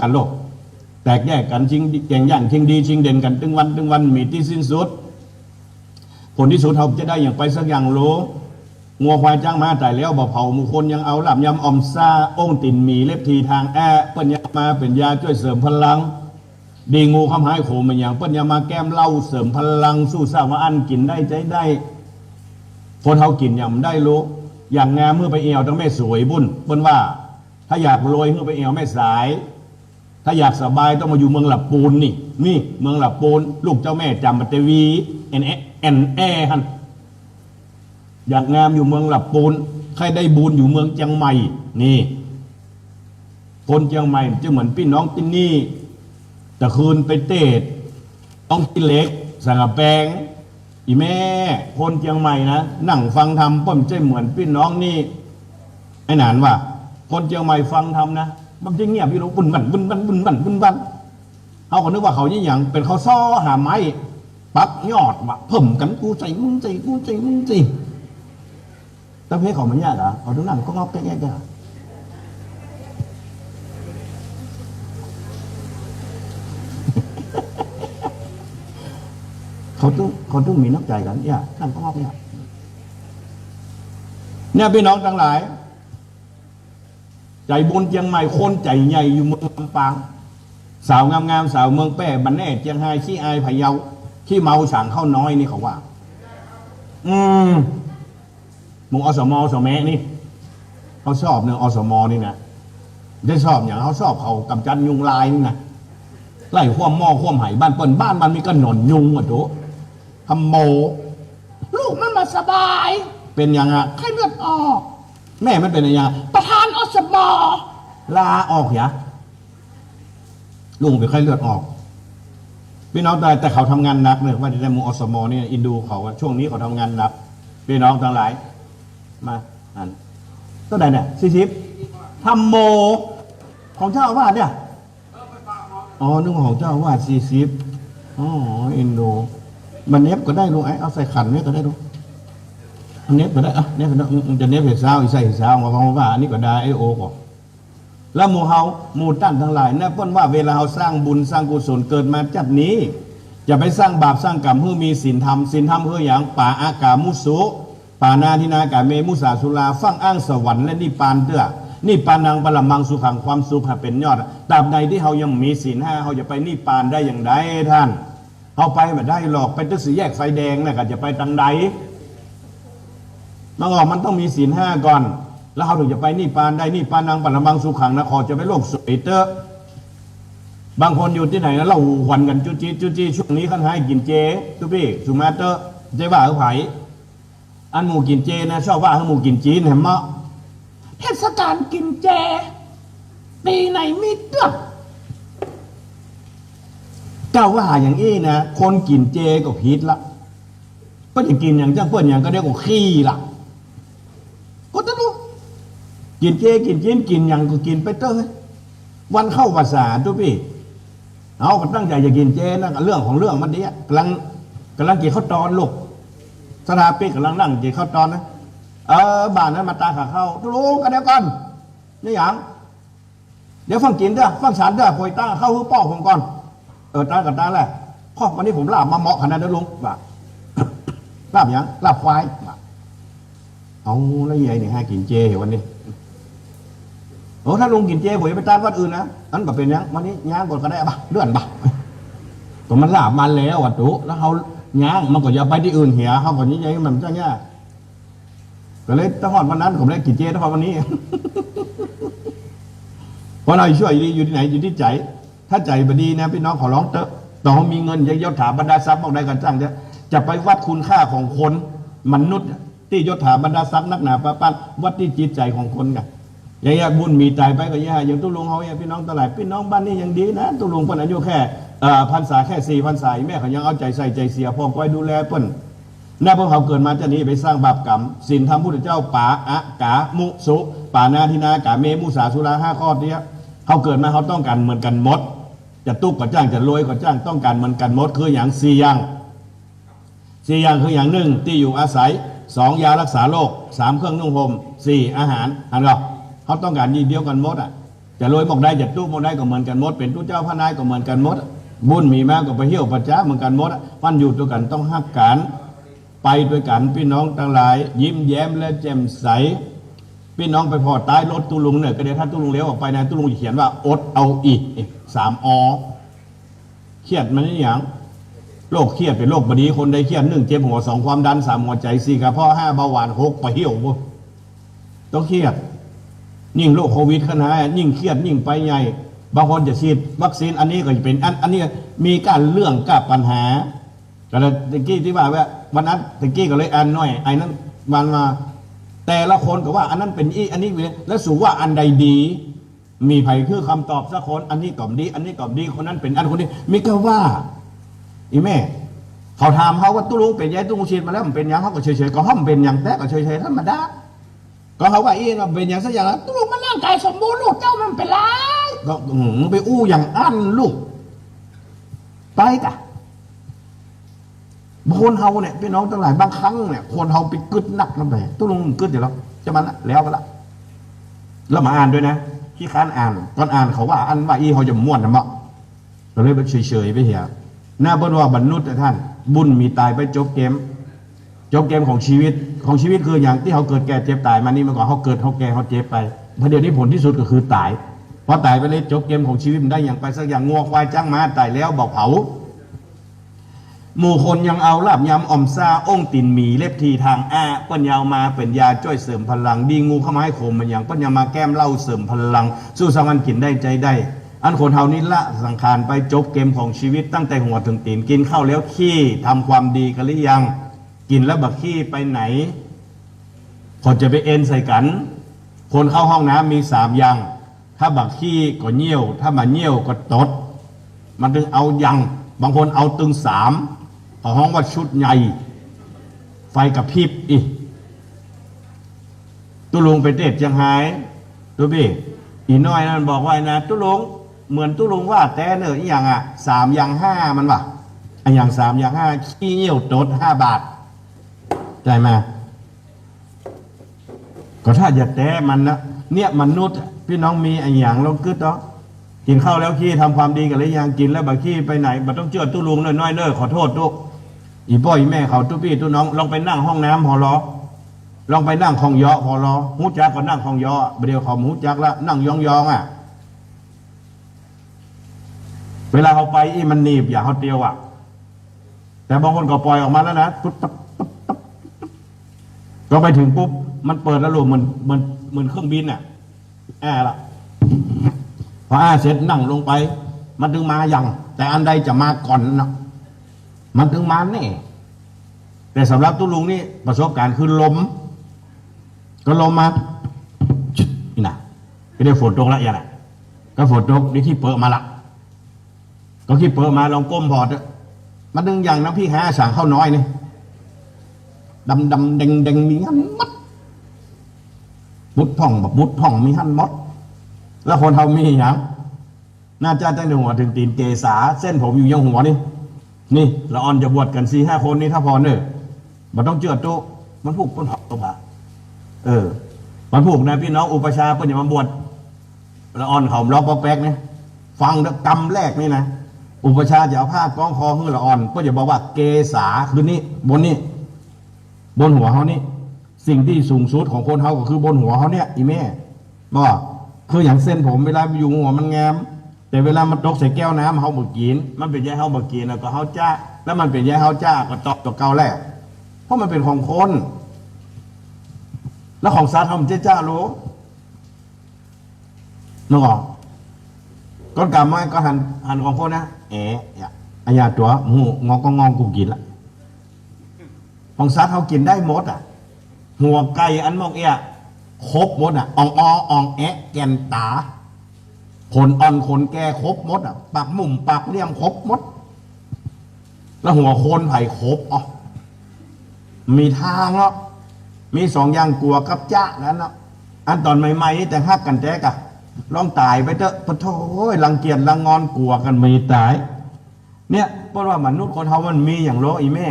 กันโลก แตกแยกกันชิงแข่งย่างชิงดีชิงเด่นกันตึงวันตึงวันมีที่สิ้นสุด ผลที่สุดเราจะได้อย่างไปสักอย่างโลงัวควายจ้างมาแต่แล้วบ่เผาหมูคนยังเอาหลับยำอมซาองตินมีเล็บทีทางแอเปิ้นยามาเป็นยาช่วยเสริมพลัง ดีงูคำหายโขมันอย่างเปิ้นยามาแก้มเล้าเสริมพลัง สู้สร้างว่าอันกินได้ใจได้คนเขากินยำได้รู้อย่างงามเมื่อไปเอวต้องแม่สวยบุญเปิ้นว่า ถ้าอยากรวยเมื่อไปเอวแม่สาย ถ้าอยากสบายต้องมาอยู่เมืองหลับปูนนี่ นี่เมืองหลับปูน ลูกเจ้าแม่จำบัตเตวีเอ็นเอ็นแอฮันอยากงามอยู่เมืองหลับปูนใครได้บุญอยู่เมืองเชียงใหม่ นี่ คนเชียงใหม่จะเหมือนพี่น้องที่นี่แต่คืนไปเตดต้องกินเล็กสังกแปงอีแม่ คนเชียงใหม่นะนั่งฟังธรรมเปิ้มใจเหมือนพี่น้องนี่ไอ้หนานว่า คนเชียงใหม่ฟังธรรมนะ มันจะเงียบพี่รู้บุญบันบุญบันบุญบันบุญบันเขาก็นึกว่าเขายี่หยังเป็นเขาซ้อหาไม้ปักยอดว่ะเพิ่มกันกูใจมึงใจกูใจมึงใจแต่เพศเขามันยากเหรอเขาต้องนั่งก็งอกแก่ๆกันเขาต้องเขาต้องมีน้ำใจกันเนี่ยนั่งก็งอกเนี่ยเนี่ยพี่น้องทั้งหลาย ใจบุญเชียงใหม่คนใจใหญ่อยู่เมืองลำปาง สาวงามๆสาวเมืองแป้บันแน่เชียงไฮ้ขี้อายพะเยาขี้เมาฉางเข้าน้อยนี่เขาว่า อืมมึงอสมอสมแมนี่เขาชอบเนื้ออสมอนี่นะได้ชอบอย่างเขาชอบเขากำจัดยุงลายนี่นะไล่ขั้วหม้อขั้วไหบ้านเปิ้นบ้านมันมีกระหนนยุงอะโถทำโม ลูกมันมาสบาย เป็นยังไงไข้เลือดออก แม่มันเป็นยังไงประธา นอสมอ ลาออกอย่าลุงเป็นไข้เลือดออก พี่น้องแต่แต่เขาทำงานหนักเลยว่าจะได้มูอสมอเนี่ยอินดูเขาว่าช่วงนี้เขาทำงานหนัก พี่น้องทั้งหลาย มาอ่านตัวไหนเนี่ยสี่สิบทำโม ของเจ้าอาวาสเนี่ย อ๋อ นึกว่าของเจ้าอาวาสสี่สิบอ๋อ อินดูมันเน็บก็ได้ลูกไอ้เอาใส่ขันเนี่ยก็ได้ลูก เน็บไปได้อะเน็บไปได้จะเน็บเห็ดเช้าอีใส่เห็ดเช้ามาฟังว่าอันนี้ก็ได้ไอโอก็แล้วหมู่เฮาหมู่ตั้นทั้งหลายนะเพิ่นว่าเวลาเฮาสร้างบุญสร้างกุศลเกิดมาจัดนี้ จะไปสร้างบาปสร้างกรรมเพื่อมีศีลธรรมศีลธรรมเพื่ออย่างป่าอากามุสุป่านาทินากาเมมุสาสุลาฟังอ้างสวรรค์และนิพานเตื้อนิพพานังปรมังสุขังความสุขเป็นยอดตราบใดที่เฮายังมีศีลห้าเฮาจะไปนิพานได้อย่างไรท่านเฮาไปไม่ได้หรอกไปตึกสีแยกไฟแดงน่ะก็จะไปทางใด มังออกมันต้องมีศีลห้าก่อน แล้วเขาถึงจะไปนี่ปานได้นี่ปานังปัลมังสุขังนะขอจะไปโลกสวยเตอร์บางคนอยู่ที่ไหนนะเราหวันกันจุจีจุจีช่วงนี้ขันให้กินเจทุพี่สุมาเตอร์เจว่าเขาไผอันหมูกินเจนะชอบว่าเขาหมูกินจีนเห็นมั้ยเทศกาลกินเจ ปีไหนมีเตื้อเจ้าว่าอย่างนี้นะ คนกินเจก็ผิดละก็จะกินอย่างเจ้างเปิ้นอย่างก็เรียกว่าขี้ล่ะ กินเจกินจีนกินอย่างก็กินไปเตอะวันเข้าภาษาทุกพี่เอาก็ตั้งใจจะกินเจนะเรื่องของเรื่องมันเดียกำลังกำลังกินข้าวตอนลูกสถาปิกำลังนั่งกินข้าวตอนนะเออบ้านนั้นมาตาขาเข้ารู้กันเดียวกันนี่อย่างเดี๋ยวฟังกินเด้อฟังฉันเด้อพอยตาเข้าหูป้อผมก่อนเออตากับตาแหละข้อวันนี้ผมลาบมาเหมาะขนาดนั้นลุงว่าลาบยังลาบควายว่าเอาแล้วยัยเนี่ยให้กินเจเหรอวันนี้ โอ้ถ้าลุงกินเจผมจะไปตานวัดอื่นนะอันแบบเป็นยังวันนี้ย่างก่อนก็ได้ปะเลื่อนปะตัวมันลาบมันแล้ววัดตุแล้วเขาย่างมันก็อย่าไปที่อื่นเหียเขาก็ยิ่งใหญ่มันจะเนี่ยก็เลยต้องหอดวันนั้นผมเลยกินเจต้องหอดวันนี้เพราะเราช่วยอยู่ที่ไหนอยู่ที่ใจ ถ้าใจบดีนะพี่น้องขอร้องเถอะต้อมีเงินเยอะๆถาบรรดาทรัพย์บอกได้กันจ้างเถอะจะไปวัดคุณค่าของคนมนุษย์ ที่ยศถาบรรดาทรัพย์นักหนาประปันวัดที่จิตใจของคนกัน อย่างยากบุญมีตายไปก็แย่อย่างตุลุงเขาเนี่พี่น้องตลาดพี่น้องบ้านนี้ยังดีนะตุลุงเพิ่นอายุแค่พรรษาแค่สี่พรรษาแม่เขายังเอาใจใส่ใจเสียพอคอยดูแลเพิ่นแน่พวกเขาเกิดมาจะหนี้ไปสร้างบาปกรรมสินธรรมพุทธเจ้าป่าอะกามุสุป่านาทินากาเมมุสาสุราห้าข้อเนี้ยเขาเกิดมาเขาต้องการเหมือนกันหมด จะตุกก็จ้างจะรวยก็จ้างต้องการเหมือนกันหมดคืออย่างสี่อย่างสี่อย่างคืออย่างหนึ่งที่อยู่อาศัยสองยารักษาโรคสามเครื่องนุ่งห่มสี่อาหารอันหรอ เขาต้องการยีเดียวกันหมดอะจะรวยบอกได้จะตู้บอกได้ก็เหมือนกันหมด เป็นตู้เจ้าพระนายก็เหมือนกันหมด บุญมีมากก็ไปเที่ยวประจ้าเหมือนกันหมดมันอยู่ด้วยกันต้องฮักกันไปด้วยกันพี่น้องทั้งหลาย ยิ้มแย้มและแจ่มใส พี่น้องไปพอใต้รถตุลุงเนี่ยก็เดี๋ยวถ้าตุลุงเลี้ยวออกไปนะตุลุงจะเขียนว่าอดเอาอีกสามอเครียดมันนี่อย่างโรคเครียดเป็นโรคบดีคนใดเครียดหนึ่งเจ็บหัวสองความดันสามหัวใจสี่กระเพาะห้าเบาหวานหกไปเหี่ยวบ่ต้องเครียด ยิ่งโรคโควิดขนาดยิ่งเครียดยิ่งไปใหญ่ บางคนจะฉีดวัคซีนอันนี้ก็จะเป็นอันอันนี้มีการเรื่องกับปัญหาแต่ละตะกี้ที่ว่าว่าวันนั้นตะกี้ก็เลยอ่านน้อยไอ้นั้นวันมา แต่ละคนก็ว่า อันนั้นเป็นอีอันนี้เป็นแล้วสูว่าอันใดดี มีไผคือคำตอบสักคน อันนี้กล่อมดี อันนี้กล่อมดีคนนั้นเป็นอันคนนี้มีก็ว่าอีแม่เขาถามเขาว่าตุ้งเป็นยังตุ้งฉีดมาแล้วมันเป็นยังเขาก็เฉยๆก็ห้อมเป็นอย่างแต่ก็เฉยๆธรรมดา ก็เขาว่าอีน่ะเป็นอย่างสักอย่างแล้วตุลุงมันร่างกายสมบูรณ์ลูกเจ้ามันเป็นไรก็หือไปอู้อย่างอันลูก ไปกะบางคนเฮาเนี่ยพี่น้องทั้งหลายบางครั้งเนี่ยคนเฮาไปกึดนักลำไปตุ้ลุงกึดเดี๋ยวเราจะมันละแล้วก็ละแล้วมาอ่านด้วยนะที่ค้านอ่านก่อนอ่านเขาว่า อันว่าอีเขาจะม่วนนะมะก็เราเลยไปเฉยๆไปเหียหน้าเบิ้นว่าบรรนุษย์ท่าน บุญมีตายไปจบเกม จบเกมของชีวิต ของชีวิตคืออย่างที่เขาเกิดแก่เจ็บตายมานี่มื่อก่อนเขาเกิดเขาแก่เขาเจ็บไปพอเดี๋ยวนี้ผลที่สุดก็คือตายพอตายไปเลยจบเกมของชีวิตมันได้อย่างไปสักอย่างงวกควายจ้างมาตายแล้วบอกเผาหมู่คนยังเอาลาบยำอมซาองตินหมีเล็บทีทางอ้าปิ้นยามาเป็นยาจ้อยเสริมพลัง ดีงูเข้ามาให้ขมมันอย่างปิ้นยามาแก้มเหล่าเสริมพลัง สู้สังวันกินได้ใจได้ อันคนเฮานี้ละสังขารไปจบเกมของชีวิตตั้งแต่หัวถึงตีนกินข้าวแล้วขี้ทำความดีกันหรือยัง กินแล้วบักขี้ไปไหน คนจะไปเอ็นใส่กัน คนเข้าห้องน้ำมีสามอย่าง ถ้าบักขี้ก็เยี่ยว ถ้ามาเยี่ยวก็ตด มันถึงเอายัง บางคนเอาตึงสามเขาห้องว่าชุดใหญ่ ไฟกับพริบอีกตุลุงไปเด็ดยังหายตัวพี่อีน้อยนั่นบอกว่านะตุลุงเหมือนตุลุงว่าแต่เนอะอย่างอะสามอย่างห้ามันวะอันอย่างสามอย่างห้าขี้เยี่ยวตดห้าบาท ใจไหมาก็ถ้าอย่าแต้มันนะเนี่ยมนุษย์ พี่น้องมีไอ้อย่างลงกึดเนาะกินข้าวแล้วขี้ทำความดีกันหรือยังกินแล้วบักขี้ไปไหนบัต้องเชื่อตู้ลุงเน้อยเน้อขอโทษทุกอีพ่ออีแม่เขาตู้พี่ตู้น้องลองไปนั่งห้องน้ำพอรอลองไปนั่งคองยอพอรอหูจักก็นั่งคองยอเดี๋ยวเขาหูจักล้วนั่งยองยองอะ เวลาเขาไปอีมันหนีบอย่าเขาเตียวอะ แต่บางคนก็ปล่อยออกมาแล้วนะปุ๊บปั๊บ ก็ไปถึงปุ๊บ มันเปิดแล้วลูกเหมือนเหมือนเหมือนเครื่องบินอะแอร์ละพอแอร์เสร็จนั่งลงไป มันถึงมาอย่าง แต่อันใดจะมาก่อนเนาะมันถึงมาแน่แต่สำหรับตุลุงนี่ประสบการณ์คือลม ก็ลมมานี่นะก็ได้ฝนตกล้วอย่างไรก็ฝนตกนี่ที่เปิดมาละก็ที่เปิดมาลองก้มพอดอะมันดึงอย่างน้ำพี่แห้สั่งข้าวน้อยนี่ ดำดำแดงแดงมีหันมัดมุดพ่องแบบมุดพ่องมีหันมด แล้วคนเขามีอย่างน่าจะตั้งแต่หัวถึงตีนเกษาเส้นผมอยู่ยังหัวนี่นี่ละออนจะบวชกันสี่ห้าคนนี่ถ้าพอเนอะมันต้องเจือตุมันผูกต้นหอกตัวบาเออ มันผูกนะพี่น้องอุปชาเพื่อนจะมาบวชละออนเขาล็อกปอแป๊กเนี่ยฟังกรรมแรกนี่นะ อุปชาจะเอาผ้ากล้องคอหื้อละอ่อน ก็จะบอกว่าเกษาคือนี่บนนี่ บนหัวเขานี่สิ่งที่สูงสุดของคนเขาก็คือบนหัวเขาเนี่ยอีแม่บอกคืออย่างเส้นผมเวลาอยู่หัวมันแงม แต่เวลามันตกใส่แก้วน้ำเขาบกิน มันเป็นแย่เขาบกินแล้วก็เขาจ้าแล้วมันเป็นแย่เขาจ้าก็ตอบตัวเก่าแรกเพราะมันเป็นของคน แล้วของสัตว์เขามันเจ้าจ้ารู้นึกออกก้นกรรมไม่ก็หันหันของพวกนะเอ๋อะอันยาตัวหมูงอกก็งองกูกินละ ของสัตว์เขากินได้หมดอะ หัวไก่อันมองเอะครบหมดอะอ่องออ่องแอะแกนตาขนอ่อนขนแก่ครบหมดอะปากมุมปากเลี่ยมครบหมด แล้วหัวโคนไผ่ครบอ๋อมีทางเนาะมีสองอย่างกลัวกับจ้านั้นเนาะอันตอนใหม่ๆนี่แต่ฮักกันแจ๊กอะลองตายไปเถอะปะโถยรังเกียจรังงอนกลัวกันมีตาย เนี่ยเพราะว่ามนุษย์คนเฮามันมีอย่างโลอีแม่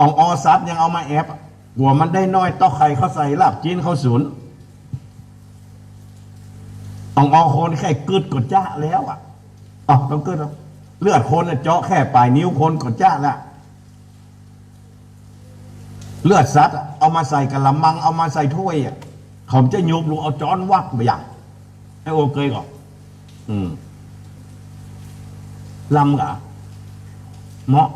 อองออซัดยังเอามาแอบกลัวมันได้น้อยต้อไข่เขาใส่ลาบจีนเขาศูนย์องเอาคนแค่กึดกดจ้าแล้วอะอ๋อต้องกึดแล้วเลือดคนน่ะเจาะแค่ปลายนิ้วคนกดจ้าละเลือดสัตว์อะเอามาใส่กะละมัง เอามาใส่ถ้วยอะเขาจะยุบลงเอาจ้อนวักไปอย่างไอ้โอเคยก่อนอืมลำกะเหมาะ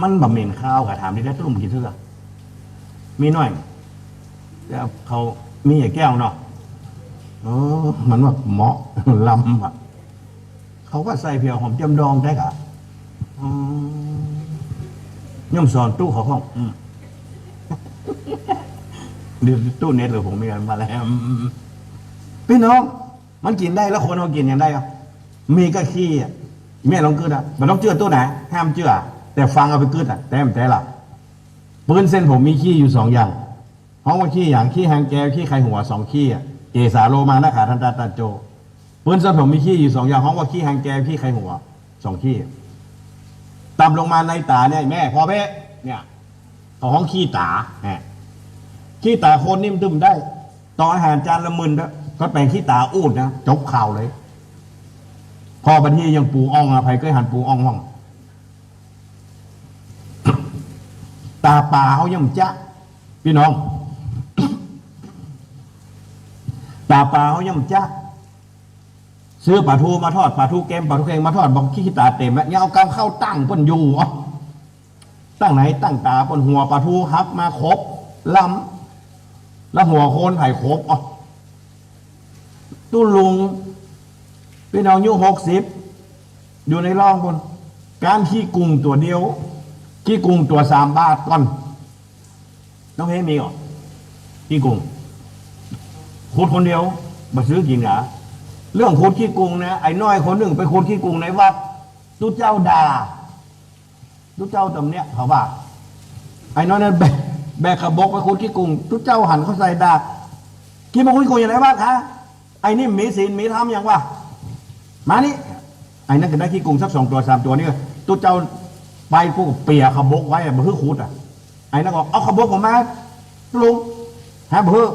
มันบะเหม็นข้าวกะถามที่ได้ตุ้มกินเถอะมีหน่อยแล้วเขามีอย่าแก้วเนาะเออมันว่าเหมาะลำอะ เขาก็ใส่เพียวหอมจำดองได้กะอืมย่อมสอนตู้เขาห้องอืมเดี๋ยวตู้เน็ตหรือผมมีกันมาแล้วพี่น้อง มันกินได้แล้วคนเขากินยังได้อะมีก็ขี้อะแม่ลองกึดอะมันต้องเจือตู้ไหนห้ามเจือ แต่ฟังเอาไปกึดอะแต่มแต่ละปืนเส้นผมมีขี้อยู่สองอย่างห้องว่าขี้อย่างขี้แหงแก้วขี้ไข่หัวสองขี้อะเกสาโลมานะขาทันตาตาโจปืนเส้นผมมีขี้อยู่สองอย่างห้องว่าขี้แหงแก้วขี้ไข่หัวสองขี้ต่ำลงมาในตาเนี่ยแม่พอเพ่เนี่ยเขาห้องขี้ตาแหมขี้ตาโคนนิ่มตึมได้ตอนอาหารจานละหมึนนะก็แปลงขี้ตาอูดนะจบข่าวเลย พอบันทียังปูอ่องอะไผเคยหันปูอ่องห้อง ตาป่าเขายังจะพี่น้อง ตาปลาเขายังจ้าซื้อปลาทูมาทอดปลาทูเกมปลาทูเกงมาทอดบอกขี้ตาเต็มแล้วเนี่ยเอากำเข้าตั้งปนอยู่ตั้งไหนตั้งตาปนหัวปลาทูฮับมาครบลำแล้วหัวโคนไผ่ครบอ๋อตู้ลุงพี่น้องอายุหกสิบอยู่ในร่องคน การขี้กุ้งตัวเดียว ขี้กุ้งตัวสามบาทก่อนน้องเฮมีเหรอขี้กุ้งขุดคนเดียวมาซื้อกินเหรอเรื่องขุดขี้กุงนะไอ้น้อยคนหนึ่งไปขุดขี้กุงในวัดตู้เจ้าด่าตู้เจ้าตำเนี้ยเขาว่าไอ้น้อยนั้นแบกแบกขบกไปขุดขี้กุงตู้เจ้าหันเขาใส่ด่ากินมาขุดขี้กุงอย่างไรบ้างคะไอ้นี่มีศีลมีธรรมอย่างวะมานี่ไอ้นั่นก็ได้ขี้กุงสักสองตัวสามตัวนี่ตู้เจ้า ไปพวกเปียขบกไว้อะมาเพื่อขุดอะไอ้นั่นก็เอาขบกผมมาลุงฮะเพื่อ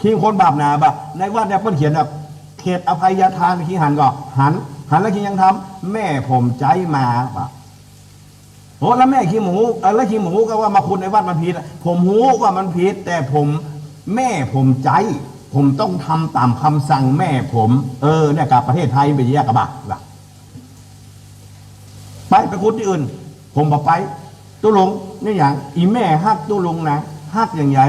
ขี้คนบาปหนาบะในว่าเนี่ยเพิ่นเขียนแบบเขตอภัยทานขี้หันก็หัน หันแล้วขี้ยังทำแม่ผมใจมาบะโอ้แล้วแม่ขี้หมูแล้วขี้หมูก็ว่ามาคุณในวัดมันผิดผมหูว่ามันผิดแต่ผมแม่ผมใจ ผมต้องทำตามคำสั่งแม่ผม เออเนี่ยกับประเทศไทยไปแยกกับบะบะไปไปคุณที่อื่น ผมบอกไปตุลงนี่อย่างอีแม่ฮักตุลงนะฮักอย่างใหญ่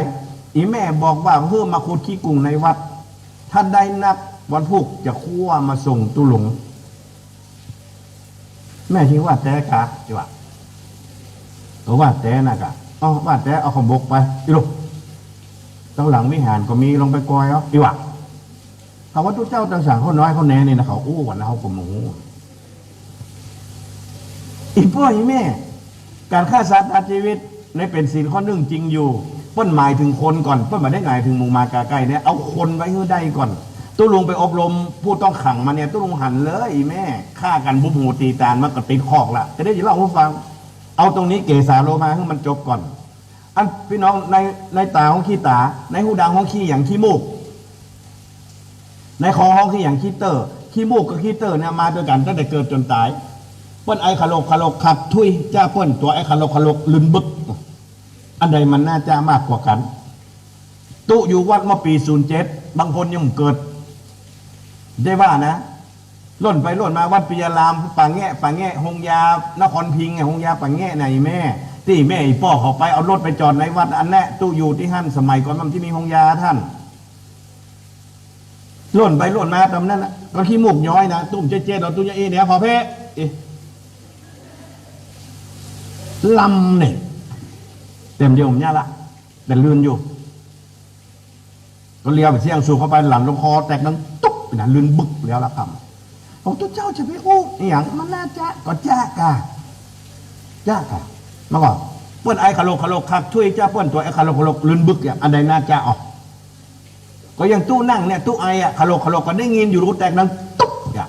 อีแม่บอกว่าเพื่อมาขุดขี้กุ้งในวัด ถ้าได้นักวันพุกจะคั่วมาส่งตุหลง แม่คิดว่าแต่กะจีว่าก็ว่าแต่นะกะอ๋อว่าแต่เอาของบกไปอีลูกตั้งหลังวิหารก็มีลงไปกอยอาอีว่าเขาว่าทุกเจ้าต่างสั่งเขาน้อยเขาแน่นี่นะเขาอู้วันนะเขากลมหู อีพ่ออีแม่ การฆ่าสัตว์ตัดชีวิตในเป็นศีลข้อหนึ่งจริงอยู่เปิ้นหมายถึงคนก่อนเปิ้นมาได้หมายถึงมูมากาไก่เนี่ยเอาคนไว้ให้ได้ก่อนตู้ลุงไปอบรมผู้ต้องขังมาเนี่ยตู้ลุงหันเลยอีแม่ฆ่ากันบุบหูตีตานมันก็ติดคอกละจะได้ยินเล่าให้ฟัง เอาตรงนี้เกสาโลมาให้มันจบก่อน อันพี่น้องในในตาของขี้ตา ในหูดังของขี้อย่างขี้มูก ในคอห้องขี้อย่างขี้เตอร์ขี้มูกกับขี้เตอร์เนี่ยมาด้วยกันตั้งแต่เกิดจนตาย เปิ้นไอคาโลกคาโลกขับทุยจ้าเปิ้นตัวไอคาโลกคาโลกลืนบึก อันใดมันน่าจะมากกว่ากัน ตุอยู่วัดเมื่อปีศูนย์เจ็ดบางคนยังเกิด ได้ว่านะ ล่นไปล่นมาวัดปิยารามป่าแง่ป่าแง่หงยานครพิงไงหงยาป่าแง่ไหนแม่ ที่แม่อีพ่อเขาไปเอารถไปจอดในวัดอันแน่ตู้อยู่ที่หั่นสมัยก่อนมันที่มีหงยาท่านล่นไปล่นมาตำนั้นนะก็ขี้มูกย้อยนะ ตุ้มเจ๊เจ๊เราตุ้มเจ๊เนี่ยพอเพ่ ยวผมเนี่ยละแต่ลื่นอยู่ก็เลี้ยวไปเที่ยงสูงเข้าไปหลังลงคอแตกนังตุ๊บไปนะลื่นบึกแล้วละครับบอกตัวเจ้าจะไปอู้อหย่างมันน่าจะก็จ้ากะจ้ากะมาก่อนเพื่อนไอ้คาโลคาโลคักช่วยเจ้าเพื่อนตัวไอ้คาโลคาโลลื่นบึกเนี่ยอันใดน่าจะออกก็ยังตู้นั่งเนี่ยตู้ไอ้อะคาโลคาโลก็ได้ยินอยู่รู้แตกนังตุ๊บเนี่ย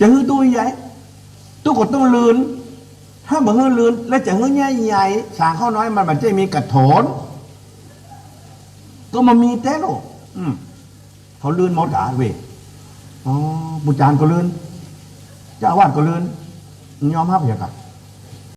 จะฮือตู้ใหญ่ตู้ก็ต้องลื่น ถ้าบ่เฮือลืนแล้วจะเฮือใหญ่ใหญ่สางข้าวน้อยมันมันจะมีกระโถนก็มันมีแต่โลกอืมถเขาลื่นหมดกะเวอ๋อบุจานก็ลื่นเจ้าอาวาสก็ลื่นยอมรับอย่างกะ